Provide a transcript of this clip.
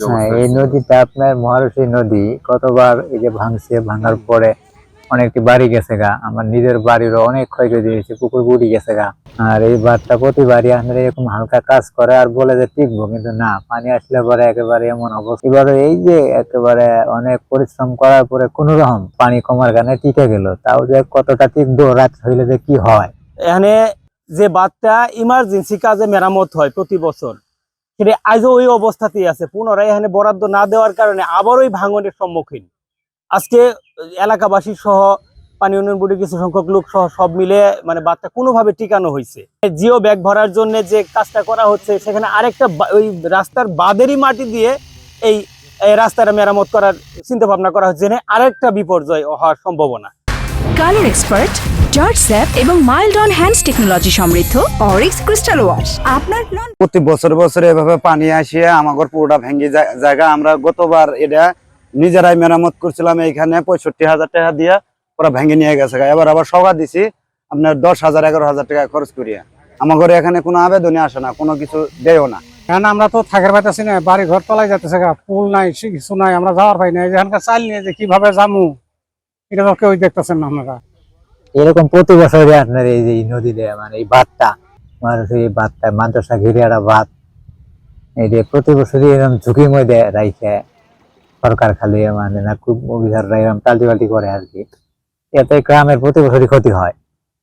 হ্যাঁ এই নদীটা আপনার মহারশী নদী কতবার এই যে ভাঙছে ভাঙার পরে অনেকটি বাড়ি গেছে গা। আমার নিজের বাড়িরও অনেক ক্ষয়ক্ষতি হয়েছে পুকুর বুড়ি গেছে গা। আর এই বারটা প্রতিবারই আপনার এরকম হালকা কাজ করে আর বলে যে টিকবো কিন্তু না পানি আসলে পরে একেবারে এমন অবস্থা। এবারে এই যে একেবারে অনেক পরিশ্রম করার পরে কোন রকম পানি কমার কারণে টিকে গেল। তাও যে কতটা টিকবো রাত হইলে যে কি হয়? এখানে যে বাঁধটা ইমার্জেন্সি কাজে মেরামত হয় প্রতি বছর। সেটা আজও ওই অবস্থাতেই আছে। পুনরায় এখানে বরাদ্দ না দেওয়ার কারণে আবার ওই ভাঙনের সম্মুখীন। আজকে এলাকাবাসী সহ পানি উন্নয়ন বোর্ডের কিছু সংখ্যক লোক সহ সব মিলে মানে বাচ্চা কোনোভাবে টিকানো হয়েছে। জিও ব্যাগ ভরার জন্য যে কাজটা করা হচ্ছে, সেখানে আরেকটা ওই রাস্তার বাদেরই মাটি দিয়ে এই রাস্তাটা মেরামত করার চিন্তা ভাবনা করা হচ্ছে আরেকটা বিপর্যয় হওয়ার সম্ভাবনা। কালার এক্সপার্ট জর্জ স্যাপ এবং মাইল্ড অন হ্যান্ডস টেকনোলজি সমৃদ্ধ অরিক্স ক্রিস্টাল ওয়াশ। আপনার লন প্রতি বছর বছর এভাবে পানি আসিয়ে আমাদের পুরোটা ভেঙে জায়গা। আমরা গতবার এটা নিজেরাই মেরামত করছিলাম এইখানে পঁয়ষট্টি হাজার টাকা দিয়ে ওরা ভেঙে নিয়ে গেছে এবার আবার সভা দিছি আপনার দশ হাজার এগারো হাজার টাকা খরচ করিয়া। আমাদের এখানে কোনো আবেদনই আসে না কোনো কিছু দেয়ও না। কারণ আমরা তো থাকার পাইতেছি না বাড়ি ঘর তলাই যাইতেছে গা। পুল নাই কিছু নাই আমরা যাওয়ার পাই না। এখানকার চাল নিয়ে যে কীভাবে যামু? এটা কেউ দেখতেছেন না আপনারা। এরকম প্রতি বছরই আপনার এই যে নদীতে মানে এই বাঁধটা মানুষের এই বাঁধটা, মাদ্রাসা ঘিরে একটা বাঁধ, এই যে প্রতি বছরই এরকম ঝুঁকির মধ্যে রাইছে সরকার খালি মানে না খুব অভিধাররা এরকম করে আর কি। এতে গ্রামের প্রতি বছরই ক্ষতি হয়।